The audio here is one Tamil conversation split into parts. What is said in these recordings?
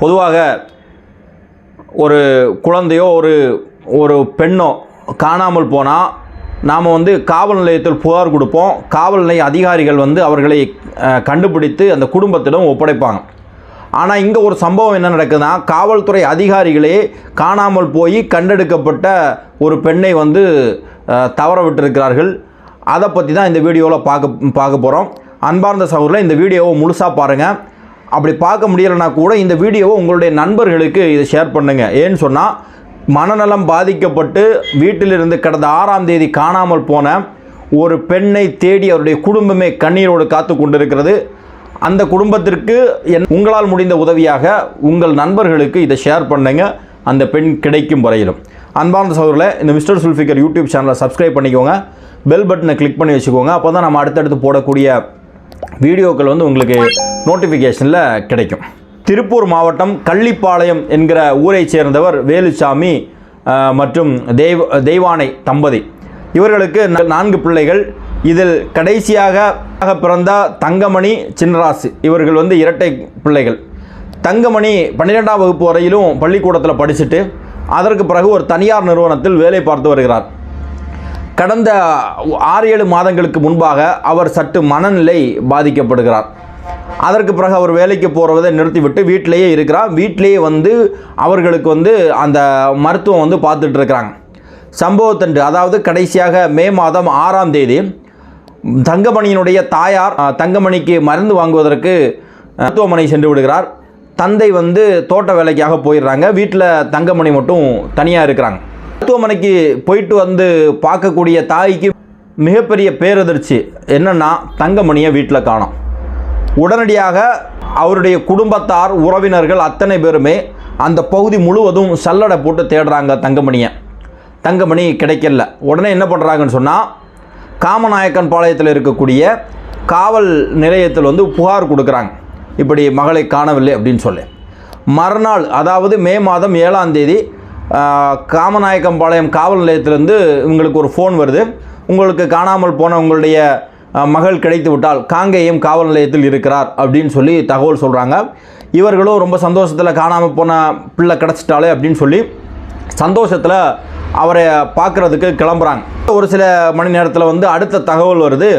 பொதுவாக ஒரு குழந்தையோ ஒரு ஒரு பெண்ணோ காணாமல் போனால் நாம் வந்து காவல் நிலையத்தில் புகார் கொடுப்போம். காவல் நிலைய அதிகாரிகள் வந்து அவர்களை கண்டுபிடித்து அந்த குடும்பத்திடம் ஒப்படைப்பாங்க. ஆனால் இங்கே ஒரு சம்பவம் என்ன நடக்குதுன்னா காவல்துறை அதிகாரிகளே காணாமல் போய் கண்டெடுக்கப்பட்ட ஒரு பெண்ணை வந்து தவற விட்டிருக்கிறார்கள். அதை பற்றி தான் இந்த வீடியோவில் பார்க்க பார்க்க போகிறோம் அன்பார்ந்த சகோதரில் இந்த வீடியோவை முழுசாக பாருங்கள் அப்படி பார்க்க முடியலைன்னா கூட இந்த வீடியோவை உங்களுடைய நண்பர்களுக்கு இதை ஷேர் பண்ணுங்கள் ஏன்னு சொன்னால் மனநலம் பாதிக்கப்பட்டு வீட்டிலிருந்து கடந்த ஆறாம் தேதி காணாமல் போன ஒரு பெண்ணை தேடி அவருடைய குடும்பமே கண்ணீரோடு காத்து கொண்டிருக்கிறது. அந்த குடும்பத்திற்கு என் உங்களால் முடிந்த உதவியாக உங்கள் நண்பர்களுக்கு இதை ஷேர் பண்ணுங்க. அந்த பெண் கிடைக்கும் வரையிலும். அன்பார்ந்த சகோதரில் இந்த மிஸ்டர் சுல்ஃபிகர் யூடியூப் சேனலை சப்ஸ்கிரைப் பண்ணிக்கோங்க. பெல் பட்டனை கிளிக் பண்ணி வச்சுக்கோங்க. அப்போ தான் நம்ம அடுத்தடுத்து போடக்கூடிய வீடியோக்கள் வந்து உங்களுக்கு நோட்டிஃபிகேஷனில் கிடைக்கும். திருப்பூர் மாவட்டம் கள்ளிப்பாளையம் என்கிற ஊரை சேர்ந்தவர் வேலுசாமி மற்றும் தெய்வ தெய்வானை தம்பதி. இவர்களுக்கு நான்கு பிள்ளைகள். இதில் கடைசியாக பிறந்த தங்கமணி சின்னராசு. இவர்கள் வந்து இரட்டை பிள்ளைகள். தங்கமணி பன்னிரெண்டாம் வகுப்பு வரையிலும் பள்ளிக்கூடத்தில் படிச்சுட்டு அதற்கு பிறகு ஒரு தனியார் நிறுவனத்தில் வேலை பார்த்து வருகிறார். கடந்த ஆறு ஏழு மாதங்களுக்கு முன்பாக அவர் சற்று மனநிலை பாதிக்கப்படுகிறார். அதற்கு பிறகு அவர் வேலைக்கு போகிறதை நிறுத்திவிட்டு வீட்டிலேயே இருக்கிறார். வீட்டிலேயே வந்து அவர்களுக்கு வந்து அந்த மருத்துவம் வந்து பார்த்துட்டு இருக்கிறாங்க சம்பவத்தன்று அதாவது கடைசியாக மே மாதம் ஆறாம் தேதி தங்கமணியினுடைய தாயார் தங்கமணிக்கு மருந்து வாங்குவதற்கு மருத்துவமனை சென்று விடுகிறார். தந்தை வந்து தோட்ட வேலைக்காக போயிடுறாங்க. வீட்டில் தங்கமணி மட்டும் தனியாக இருக்கிறாங்க. மருத்துவமனைக்கு போயிட்டு வந்து பார்க்கக்கூடிய தாய்க்கு மிகப்பெரிய பேரதிர்ச்சி என்னன்னா தங்கமணியை வீட்டில் காணும். உடனடியாக அவருடைய குடும்பத்தார் உறவினர்கள் அத்தனை பேருமே அந்த பகுதி முழுவதும் சல்லடை போட்டு தேடுறாங்க தங்கமணியை. தங்கமணி கிடைக்கல. உடனே என்ன பண்ணுறாங்கன்னு சொன்னால் காமநாயக்கன் பாளையத்தில் இருக்கக்கூடிய காவல் நிலையத்தில் வந்து புகார் கொடுக்குறாங்க. இப்படி மகளை காணவில்லை அப்படின்னு சொல்லி. மறுநாள் அதாவது மே மாதம் ஏழாம் தேதி காமநாயக்கம்பாளையம் காவல் நிலையத்திலேருந்து உங்களுக்கு ஒரு ஃபோன் வருது. உங்களுக்கு காணாமல் போன உங்களுடைய மகள் கிடைத்து விட்டால் காங்கேயம் காவல் நிலையத்தில் இருக்கிறார் அப்படின்னு சொல்லி தகவல் சொல்கிறாங்க இவர்களும் ரொம்ப சந்தோஷத்தில் காணாமல் போன பிள்ளை கிடச்சிட்டாலே அப்படின்னு சொல்லி சந்தோஷத்தில் அவரை பார்க்குறதுக்கு கிளம்புறாங்க. ஒரு சில மணி நேரத்தில் வந்து அடுத்த தகவல் வருது.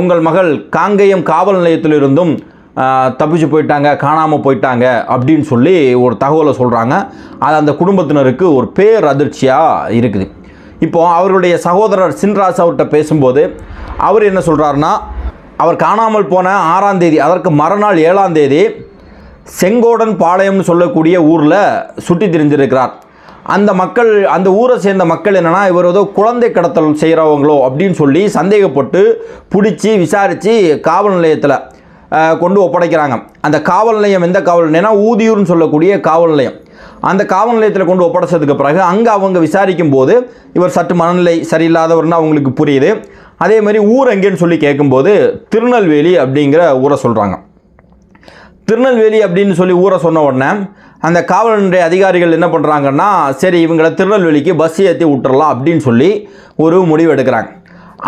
உங்கள் மகள் காங்கேயம் காவல் நிலையத்திலிருந்தும் தப்பிச்சு போயிட்டாங்க காணாமல் போயிட்டாங்க அப்படின்னு சொல்லி ஒரு தகவலை சொல்கிறாங்க அது அந்த குடும்பத்தினருக்கு ஒரு பேர் அதிர்ச்சியாக இருக்குது. இப்போது அவருடைய சகோதரர் சின்ராஸ் அவர்கிட்ட பேசும்போது அவர் என்ன சொல்கிறாருன்னா அவர் காணாமல் போன ஆறாம் தேதி அதற்கு மறுநாள் ஏழாம் தேதி செங்கோடன் பாளையம்னு சொல்லக்கூடிய ஊரில் சுற்றி திரிஞ்சிருக்கிறார். அந்த மக்கள் அந்த ஊரை சேர்ந்த மக்கள் என்னென்னா இவர் ஏதோ குழந்தை கடத்தல் செய்கிறவங்களோ அப்படின்னு சொல்லி சந்தேகப்பட்டு பிடிச்சி விசாரித்து காவல் நிலையத்தில் கொண்டு ஒப்படைக்கிறாங்க. அந்த காவல் நிலையம் எந்த காவல் நிலையம்னா ஊதியூர்னு சொல்லக்கூடிய காவல் நிலையம். அந்த காவல் நிலையத்தில் கொண்டு ஒப்படைச்சதுக்கு பிறகு அங்கே அவங்க விசாரிக்கும் போது இவர் சற்று மனநிலை சரியில்லாதவர்னு அவங்களுக்கு புரியுது. அதே மாதிரி ஊர் எங்கேன்னு சொல்லி கேட்கும்போது திருநெல்வேலி அப்படிங்கிற ஊரை சொல்கிறாங்க திருநெல்வேலி அப்படின்னு சொல்லி ஊரை சொன்ன உடனே அந்த காவல் நிலைய அதிகாரிகள் என்ன பண்ணுறாங்கன்னா சரி இவங்களை திருநெல்வேலிக்கு பஸ் ஏற்றி விட்டுறலாம் அப்படின்னு சொல்லி ஒரு முடிவு எடுக்கிறாங்க.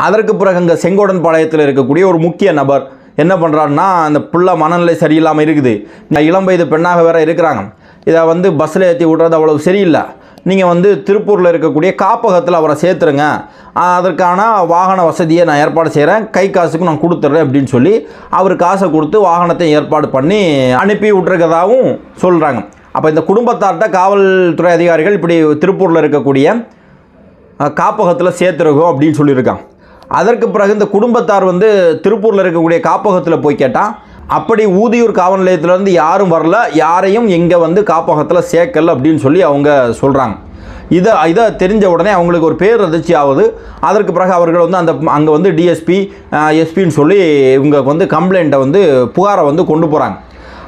அதற்கு பிறகு அங்கே செங்கோடன் பாளையத்தில் இருக்கக்கூடிய ஒரு முக்கிய நபர் என்ன பண்ணுறாருன்னா அந்த பிள்ளை மனநிலை சரியில்லாமல் இருக்குது. இந்த இளம் வயது பெண்ணாக வேற இருக்கிறாங்க. இதை வந்து பஸ்ஸில் ஏற்றி விட்றது அவ்வளவு சரியில்லை. நீங்கள் வந்து திருப்பூரில் இருக்கக்கூடிய காப்பகத்தில் அவரை சேர்த்துருங்க. அதற்கான வாகன வசதியை நான் ஏற்பாடு செய்கிறேன் கை காசுக்கு நான் கொடுத்துட்றேன் அப்படின்னு சொல்லி அவர் காசை கொடுத்து வாகனத்தை ஏற்பாடு பண்ணி அனுப்பி விட்ருக்கதாகவும் சொல்கிறாங்க அப்போ இந்த குடும்பத்தார்கிட்ட காவல்துறை அதிகாரிகள் இப்படி திருப்பூரில் இருக்கக்கூடிய காப்பகத்தில் சேர்த்துருக்கோம் அப்படின்னு சொல்லியிருக்காங்க. அதற்கு பிறகு இந்த குடும்பத்தார் வந்து திருப்பூரில் இருக்கக்கூடிய காப்பகத்தில் போய் கேட்டால் அப்படி ஊதியூர் காவல் நிலையத்திலேருந்து யாரும் வரல யாரையும் இங்கே வந்து காப்பகத்தில் சேர்க்கல அப்படின்னு சொல்லி அவங்க சொல்கிறாங்க இதை இதை தெரிஞ்ச உடனே அவங்களுக்கு ஒரு பேர் அதிர்ச்சி ஆகுது. அதற்கு பிறகு அவர்கள் வந்து அந்த அங்கே வந்து டிஎஸ்பி எஸ்பின்னு சொல்லி இவங்க வந்து கம்ப்ளைண்ட்டை வந்து புகாரை வந்து கொண்டு போகிறாங்க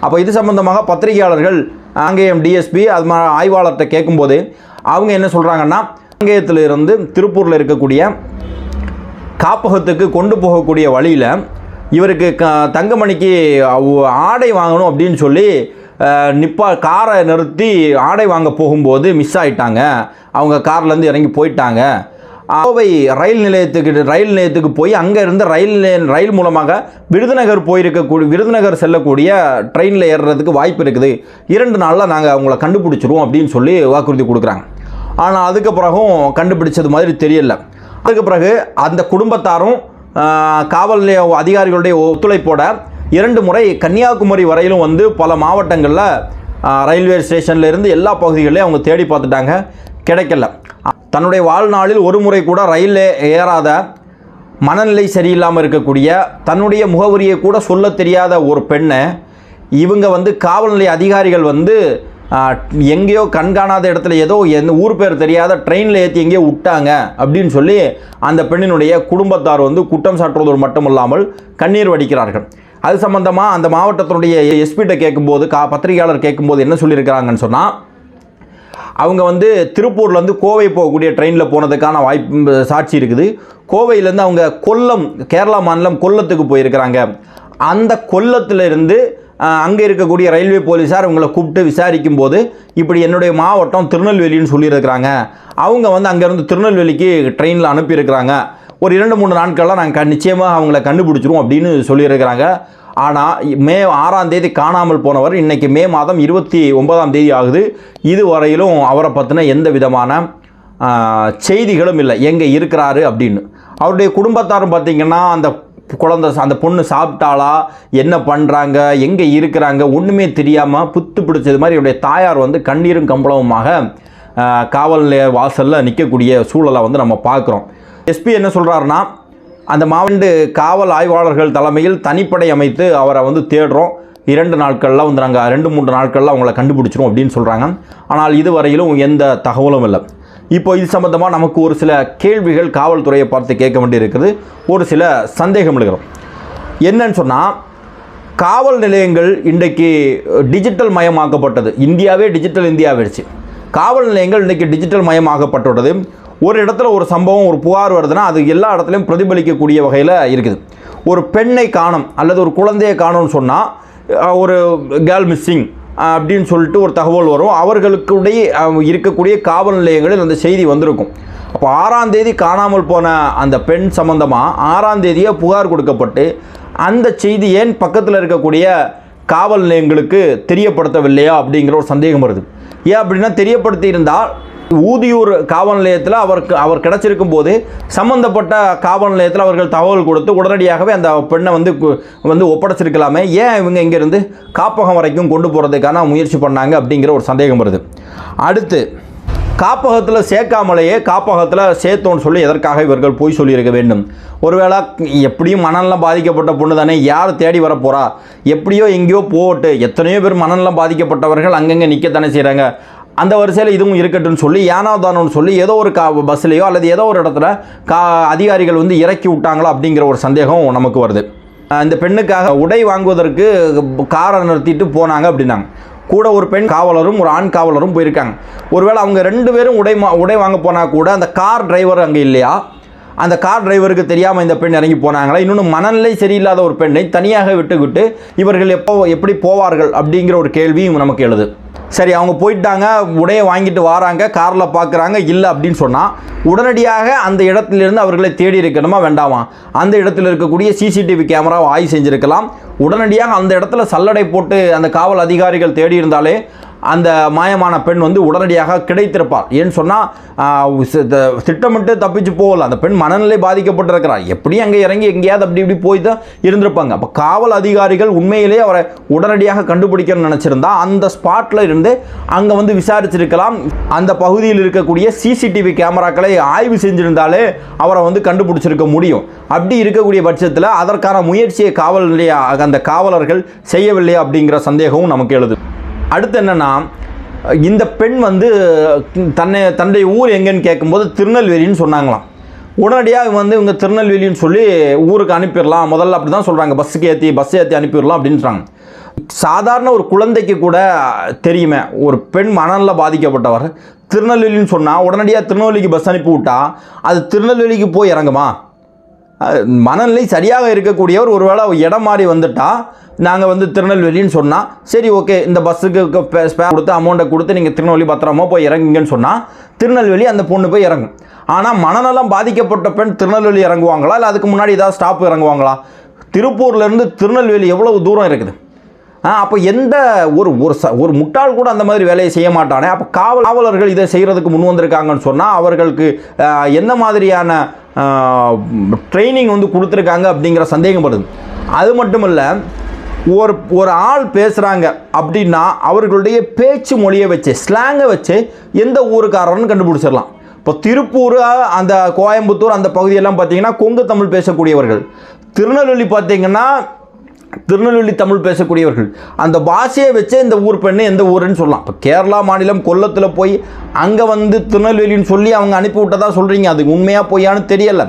அப்போ இது சம்பந்தமாக பத்திரிகையாளர்கள் அங்கேயம் டிஎஸ்பி அது மா ஆய்வாளர்கிட்ட கேட்கும்போது அவங்க என்ன சொல்கிறாங்கன்னா அங்கேயத்தில் இருந்து திருப்பூரில் இருக்கக்கூடிய காப்பகத்துக்கு கொண்டு போகக்கூடிய வழியில் இவருக்கு க தங்கமணிக்கு ஆடை வாங்கணும் அப்படின்னு சொல்லி நிப்பா காரை நிறுத்தி ஆடை வாங்க போகும்போது மிஸ் ஆகிட்டாங்க அவங்க கார்லேருந்து இறங்கி போயிட்டாங்க. கோவை ரயில் நிலையத்துக்கு ரயில் நிலையத்துக்கு போய் அங்கே இருந்த ரயில் ரயில் மூலமாக விருதுநகர் போயிருக்கக்கூடிய விருதுநகர் செல்லக்கூடிய ட்ரெயினில் ஏறுறதுக்கு வாய்ப்பு இருக்குது. இரண்டு நாளில் நாங்கள் அவங்கள கண்டுபிடிச்சிருவோம் அப்படின்னு சொல்லி வாக்குறுதி கொடுக்குறாங்க. ஆனால் அதுக்கு பிறகும் கண்டுபிடிச்சது மாதிரி தெரியல. அதுக்கு பிறகு அந்த குடும்பத்தாரும் காவல் நிலைய அதிகாரிகளுடைய ஒத்துழைப்போட இரண்டு முறை கன்னியாகுமரி வரையிலும் வந்து பல மாவட்டங்களில் ரயில்வே ஸ்டேஷன்ல இருந்து எல்லா பகுதிகளையும் அவங்க தேடி பார்த்துட்டாங்க. கிடைக்கல. தன்னுடைய வாழ்நாளில் ஒரு முறை கூட ரயிலே ஏறாத மனநிலை சரியில்லாமல் இருக்கக்கூடிய தன்னுடைய முகவரியை கூட சொல்ல தெரியாத ஒரு பெண்ணை இவங்க வந்து காவல்நிலைய அதிகாரிகள் வந்து எங்கேயோ கண்காணாத இடத்துல ஏதோ எந்த ஊர் பேர் தெரியாத ட்ரெயினில் ஏற்றி எங்கேயோ விட்டாங்க அப்படின்னு சொல்லி அந்த பெண்ணினுடைய குடும்பத்தார் வந்து குற்றம் சாட்டுவதோடு மட்டுமல்லாமல் கண்ணீர் வடிக்கிறார்கள். அது சம்பந்தமாக அந்த மாவட்டத்தினுடைய எஸ்பிட்ட கேட்கும்போது கா பத்திரிகையாளர் கேட்கும்போது என்ன சொல்லியிருக்கிறாங்கன்னு சொன்னால் அவங்க வந்து திருப்பூர்லேருந்து கோவை போகக்கூடிய ட்ரெயினில் போனதுக்கான வாய்ப்பு சாட்சி இருக்குது. கோவையிலேருந்து அவங்க கொல்லம் கேரளா மாநிலம் கொல்லத்துக்கு போயிருக்கிறாங்க. அந்த கொல்லத்திலிருந்து இருந்து அங்கே இருக்கக்கூடிய ரயில்வே போலீஸார் உங்களை கூப்பிட்டு விசாரிக்கும் போது இப்படி என்னுடைய மாவட்டம் திருநெல்வேலின்னு சொல்லியிருக்கிறாங்க. அவங்க வந்து அங்கேருந்து திருநெல்வேலிக்கு ட்ரெயினில் அனுப்பியிருக்கிறாங்க. ஒரு இரண்டு மூணு நாட்கள்லாம் நாங்கள் நிச்சயமாக அவங்கள கண்டுபிடிச்சிருவோம் அப்படின்னு சொல்லியிருக்கிறாங்க. ஆனால் மே ஆறாம் தேதி காணாமல் போனவர் இன்றைக்கி மே மாதம் இருபத்தி ஒன்பதாம் தேதி ஆகுது. இது வரையிலும் அவரை பற்றின எந்த விதமான செய்திகளும் இல்லை. எங்கே இருக்கிறாரு அப்படின்னு. அவருடைய குடும்பத்தாரும் பார்த்திங்கன்னா அந்த குழந்த அந்த பொண்ணு சாப்பிட்டாளா? என்ன பண்ணுறாங்க எங்கே இருக்கிறாங்க? ஒன்றுமே தெரியாமல் புத்து பிடிச்சது மாதிரி என்னுடைய தாயார் வந்து கண்ணீரும் கம்பளவுமாக காவல் நிலைய வாசலில் நிற்கக்கூடிய சூழலை வந்து நம்ம பார்க்குறோம். எஸ்பி என்ன சொல்கிறாருன்னா அந்த மாவட்ட காவல் ஆய்வாளர்கள் தலைமையில் தனிப்படை அமைத்து அவரை வந்து தேடுறோம். இரண்டு நாட்களில் வந்து நாங்கள் ரெண்டு மூன்று நாட்களில் அவங்கள கண்டுபிடிச்சிரும் அப்படின்னு சொல்கிறாங்க ஆனால் இதுவரையிலும் எந்த தகவலும் இல்லை. இப்போ இது சம்மந்தமாக நமக்கு ஒரு சில கேள்விகள் காவல்துறையை பார்த்து கேட்க வேண்டியிருக்குது ஒரு சில சந்தேகம் எழுகிறோம். என்னன்னு சொன்னால் காவல் நிலையங்கள் இன்றைக்கு டிஜிட்டல் மயமாக்கப்பட்டது. இந்தியாவே டிஜிட்டல் இந்தியாவிடுச்சு காவல் நிலையங்கள் இன்றைக்கி டிஜிட்டல் மயமாக்கப்பட்டுள்ளது. ஒரு இடத்துல ஒரு சம்பவம் ஒரு புகார் வருதுன்னா அது எல்லா இடத்துலையும் பிரதிபலிக்கக்கூடிய வகையில் இருக்குது. ஒரு பெண்ணை காணும் அல்லது ஒரு குழந்தையை காணும்னு சொன்னால் ஒரு கேர்ள் மிஸ்ஸிங் அப்படின்னு சொல்லிட்டு ஒரு தகவல் வரும். அவர்களுக்குடைய இருக்கக்கூடிய காவல் நிலையங்களில் அந்த செய்தி வந்திருக்கும். அப்போ ஆறாம் தேதி காணாமல் போன அந்த பெண் சம்பந்தமாக ஆறாம் தேதியே புகார் கொடுக்கப்பட்டு அந்த செய்தி ஏன் பக்கத்தில் இருக்கக்கூடிய காவல் நிலையங்களுக்கு தெரியப்படுத்தவில்லையா அப்படிங்கிற ஒரு சந்தேகம் வருது. ஏன் அப்படின்னா தெரியப்படுத்தி இருந்தால் ஊதியூர் காவல் நிலையத்தில் அவருக்கு அவர் கிடச்சிருக்கும் போது சம்பந்தப்பட்ட காவல் நிலையத்தில் அவர்கள் தகவல் கொடுத்து உடனடியாகவே அந்த பெண்ணை வந்து கு- வந்து ஒப்படைச்சிருக்கலாமே. ஏன் இவங்க இங்கேருந்து காப்பகம் வரைக்கும் கொண்டு போகிறதுக்கான முயற்சி பண்ணாங்க அப்படிங்கிற ஒரு சந்தேகம் வருது. அடுத்து காப்பகத்தில் சேர்க்காமலேயே காப்பகத்தில் சேர்த்தோன்னு சொல்லி எதற்காக இவர்கள் போய் சொல்லியிருக்க வேண்டும்? ஒருவேளை எப்படியும் மனநலம் பாதிக்கப்பட்ட பொண்ணு தானே யார் தேடி வர போகிறா எப்படியோ எங்கேயோ போட்டு எத்தனையோ பேர் மனநலம் பாதிக்கப்பட்டவர்கள் அங்கங்கே நிற்கத்தானே செய்கிறாங்க அந்த வரிசையில் இதுவும் இருக்கட்டும்னு சொல்லி ஏனாதானோன்னு சொல்லி ஏதோ ஒரு கா பஸ்லேயோ அல்லது ஏதோ ஒரு இடத்துல கா அதிகாரிகள் வந்து இறக்கி விட்டாங்களா அப்படிங்கிற ஒரு சந்தேகம் நமக்கு வருது. இந்த பெண்ணுக்காக உடை வாங்குவதற்கு காரை நிறுத்திட்டு போனாங்க அப்படின்னாங்க. கூட ஒரு பெண் காவலரும் ஒரு ஆண் காவலரும் போயிருக்காங்க. ஒருவேளை அவங்க ரெண்டு பேரும் உடை மா- உடை வாங்க போனால் கூட அந்த கார் டிரைவர் அங்கே இல்லையா? அந்த கார் டிரைவருக்கு தெரியாமல் இந்த பெண் இறங்கி போனாங்களா? இன்னொன்று மனநிலை சரியில்லாத ஒரு பெண்ணை தனியாக விட்டுக்கிட்டு இவர்கள் எப்போ எப்படி போவார்கள் அப்படிங்கிற ஒரு கேள்வியும் நமக்கு எழுது. சரி அவங்க போயிட்டாங்க உடையை வாங்கிட்டு வராங்க காரில் பார்க்குறாங்க இல்லை அப்படின்னு சொன்னால் உடனடியாக அந்த இடத்துலேருந்து அவர்களை தேடி இருக்கணுமா வேண்டாமா? அந்த இடத்துல இருக்கக்கூடிய சிசிடிவி கேமராவை ஆய்வு செஞ்சுருக்கலாம். உடனடியாக அந்த இடத்துல சல்லடை போட்டு அந்த காவல் அதிகாரிகள் தேடி இருந்தாலே அந்த மாயமான பெண் வந்து உடனடியாக கிடைத்திருப்பார் ஏன்னு சொன்னால் திட்டமிட்டு தப்பிச்சு போகல. அந்த பெண் மனநிலை பாதிக்கப்பட்டிருக்கிறார் எப்படி அங்கே இறங்கி எங்கேயாவது அப்படி இப்படி போய் தான் இருந்திருப்பாங்க. அப்போ காவல் அதிகாரிகள் உண்மையிலேயே அவரை உடனடியாக கண்டுபிடிக்கணும்னு நினச்சிருந்தா அந்த ஸ்பாட்டில் இருந்து அங்கே வந்து விசாரிச்சிருக்கலாம். அந்த பகுதியில் இருக்கக்கூடிய சிசிடிவி கேமராக்களை ஆய்வு செஞ்சிருந்தாலே அவரை வந்து கண்டுபிடிச்சிருக்க முடியும். அப்படி இருக்கக்கூடிய பட்சத்தில் அதற்கான முயற்சியை காவல் நிலைய அந்த காவலர்கள் செய்யவில்லை அப்படிங்கிற சந்தேகமும் நமக்கு எழுது. அடுத்து என்னென்னா இந்த பெண் வந்து தன்னை தன்னுடைய ஊர் எங்கேன்னு கேட்கும்போது திருநெல்வேலின்னு சொன்னாங்களாம். உடனடியாக வந்து இவங்க திருநெல்வேலின்னு சொல்லி ஊருக்கு அனுப்பிடலாம் முதல்ல அப்படி தான் சொல்கிறாங்க பஸ்ஸுக்கு ஏற்றி பஸ் ஏற்றி அனுப்பிடலாம் அப்படின்றாங்க. சாதாரண ஒரு குழந்தைக்கு கூட தெரியுமே ஒரு பெண் மனநல பாதிக்கப்பட்டவர். திருநெல்வேலின்னு சொன்னால் உடனடியாக திருநெல்வேலிக்கு பஸ் அனுப்பி விட்டா அது திருநெல்வேலிக்கு போய் இறங்குமா? மனநிலை சரியாக இருக்கக்கூடியவர் ஒருவேளை இடம் மாறி வந்துட்டால் நாங்கள் வந்து திருநெல்வேலின்னு சொன்னால் சரி ஓகே இந்த பஸ்ஸுக்கு ஸ்பே கொடுத்து அமௌண்ட்டை கொடுத்து நீங்கள் திருநெல்வேலி பத்திரமா போய் இறங்குங்கன்னு சொன்னால் திருநெல்வேலி அந்த பொண்ணு போய் இறங்கும். ஆனால் மனநலம் பாதிக்கப்பட்ட பெண் திருநெல்வேலி இறங்குவாங்களா? இல்லை அதுக்கு முன்னாடி ஏதாவது ஸ்டாப் இறங்குவாங்களா? திருப்பூர்லேருந்து திருநெல்வேலி எவ்வளவு தூரம் இருக்குது? அப்போ எந்த ஒரு ஒரு ச ஒரு முட்டாள் கூட அந்த மாதிரி வேலையை செய்ய மாட்டானே? அப்போ காவல் காவலர்கள் இதை செய்கிறதுக்கு முன் வந்திருக்காங்கன்னு சொன்னால் அவர்களுக்கு எந்த என்ன மாதிரியான ட்ரைனிங் வந்து கொடுத்துருக்காங்க அப்படிங்கிற சந்தேகம் அது மட்டும் இல்லை ஒரு ஒரு ஆள் பேசுகிறாங்க அப்படின்னா அவர்களுடைய பேச்சு மொழியை வச்சு ஸ்லாங்கை வச்சு எந்த ஊருக்காரன்னு கண்டுபிடிச்சிடலாம். இப்போ திருப்பூர் அந்த கோயம்புத்தூர் அந்த பகுதியெல்லாம் பார்த்தீங்கன்னா கொங்கு தமிழ் பேசக்கூடியவர்கள். திருநெல்வேலி பார்த்தீங்கன்னா திருநெல்வேலி தமிழ் பேசக்கூடியவர்கள். அந்த பாஷையை வச்சே இந்த ஊர் பெண்ணு எந்த ஊருன்னு சொல்லலாம். இப்போ கேரளா மாநிலம் கொல்லத்தில் போய் அங்கே வந்து திருநெல்வேலின்னு சொல்லி அவங்க அனுப்பி விட்டதா சொல்கிறீங்க அது உண்மையாக பொய்யான்னு தெரியலை.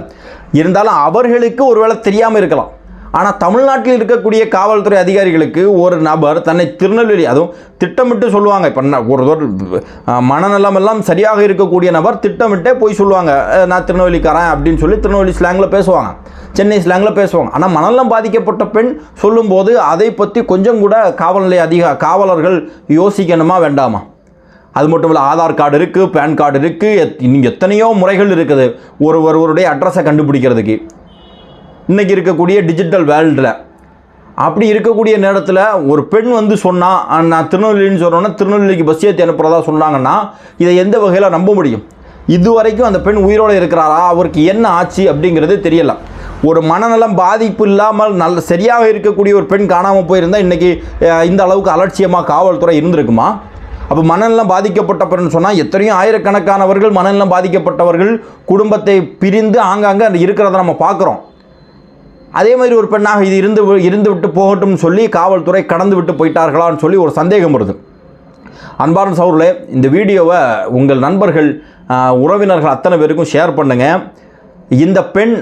இருந்தாலும் அவர்களுக்கு ஒருவேளை தெரியாமல் இருக்கலாம். ஆனால் தமிழ்நாட்டில் இருக்கக்கூடிய காவல்துறை அதிகாரிகளுக்கு ஒரு நபர் தன்னை திருநெல்வேலி அதுவும் திட்டமிட்டு சொல்லுவாங்க. இப்போ நான் ஒரு மனநலம் எல்லாம் சரியாக இருக்கக்கூடிய நபர் திட்டமிட்டே போய் சொல்லுவாங்க. நான் திருநெல்வேலிக்காரன் அப்படின்னு சொல்லி திருநெல்வேலி ஸ்லாங்கில் பேசுவாங்க. சென்னை ஸ்லாங்கில் பேசுவாங்க. ஆனால் மனநலம் பாதிக்கப்பட்ட பெண் சொல்லும்போது அதை பற்றி கொஞ்சம் கூட காவல்நிலை அதிக காவலர்கள் யோசிக்கணுமா வேண்டாமா? அது மட்டும் இல்லை ஆதார் கார்டு இருக்குது பேன் கார்டு இருக்குது எத் இன்னும் எத்தனையோ முறைகள் இருக்குது. ஒரு ஒருவருடைய அட்ரஸை கண்டுபிடிக்கிறதுக்கு. இன்றைக்கி இருக்கக்கூடிய டிஜிட்டல் வேர்ல்டில் அப்படி இருக்கக்கூடிய நேரத்தில் ஒரு பெண் வந்து சொன்னால் நான் திருநெல்வேலின்னு சொன்னோன்னா திருநெல்வேலிக்கு பஸ் ஏற்றி அனுப்புகிறதா சொன்னாங்கன்னா இதை எந்த வகையில் நம்ப முடியும்? இது வரைக்கும் அந்த பெண் உயிரோடு இருக்கிறாரா? அவருக்கு என்ன ஆச்சு அப்படிங்கிறது தெரியலாம் ஒரு மனநலம் பாதிப்பு இல்லாமல் நல்ல சரியாக இருக்கக்கூடிய ஒரு பெண் காணாமல் போயிருந்தால் இன்றைக்கி இந்த அளவுக்கு அலட்சியமாக காவல்துறை இருந்திருக்குமா? அப்போ மனநலம் பாதிக்கப்பட்ட பெண் சொன்னால் எத்தனையோ ஆயிரக்கணக்கானவர்கள் மனநலம் பாதிக்கப்பட்டவர்கள் குடும்பத்தை பிரிந்து ஆங்காங்கே இருக்கிறத நம்ம பார்க்குறோம். அதே மாதிரி ஒரு பெண்ணாக இது இருந்து வி- இருந்து விட்டு போகட்டும்னு சொல்லி காவல்துறை கடந்து விட்டு போயிட்டார்களான்னு சொல்லி ஒரு சந்தேகம் வருது. அன்பார்ந்த சௌர்களே இந்த வீடியோவை உங்கள் நண்பர்கள் உறவினர்கள் அத்தனை பேருக்கும் ஷேர் பண்ணுங்கள் இந்த பெண்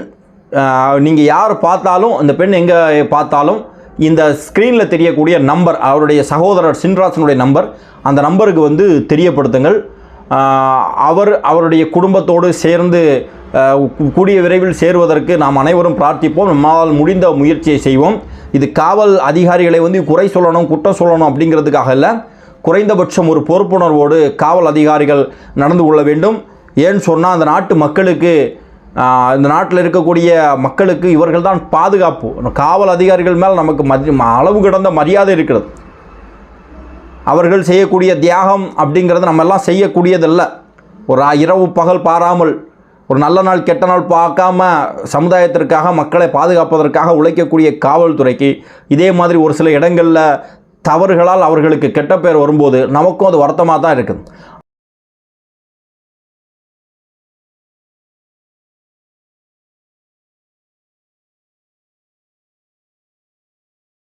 நீங்கள் யார் பார்த்தாலும் இந்த பெண் எங்கே பார்த்தாலும் இந்த ஸ்க்ரீனில் தெரியக்கூடிய நம்பர் அவருடைய சகோதரர் சின்ராசனுடைய நம்பர் அந்த நம்பருக்கு வந்து தெரியப்படுத்துங்கள். அவர் அவருடைய குடும்பத்தோடு சேர்ந்து கூடிய விரைவில் சேருவதற்கு நாம் அனைவரும் பிரார்த்திப்போம். நம்மால் முடிந்த முயற்சியை செய்வோம். இது காவல் அதிகாரிகளை வந்து குறை சொல்லணும் குற்றம் சொல்லணும் அப்படிங்கிறதுக்காக இல்லை குறைந்தபட்சம் ஒரு பொறுப்புணர்வோடு காவல் அதிகாரிகள் நடந்து கொள்ள வேண்டும். ஏன்னு சொன்னால் அந்த நாட்டு மக்களுக்கு இந்த நாட்டில் இருக்கக்கூடிய மக்களுக்கு இவர்கள் தான் பாதுகாப்பு. காவல் அதிகாரிகள் மேல் நமக்கு மதி அளவு கிடந்த மரியாதை இருக்கிறது. அவர்கள் செய்யக்கூடிய தியாகம் அப்படிங்கிறது நம்ம எல்லாம் செய்யக்கூடியதல்ல. ஒரு இரவு பகல் பாராமல் ஒரு நல்ல நாள் கெட்ட நாள் பார்க்காம சமுதாயத்திற்காக மக்களை பாதுகாப்பதற்காக உழைக்கக்கூடிய காவல்துறைக்கு இதே மாதிரி ஒரு சில இடங்களில் தவறுகளால் அவர்களுக்கு கெட்ட பேர் வரும்போது நமக்கும் அது வருத்தமாக தான் இருக்குது.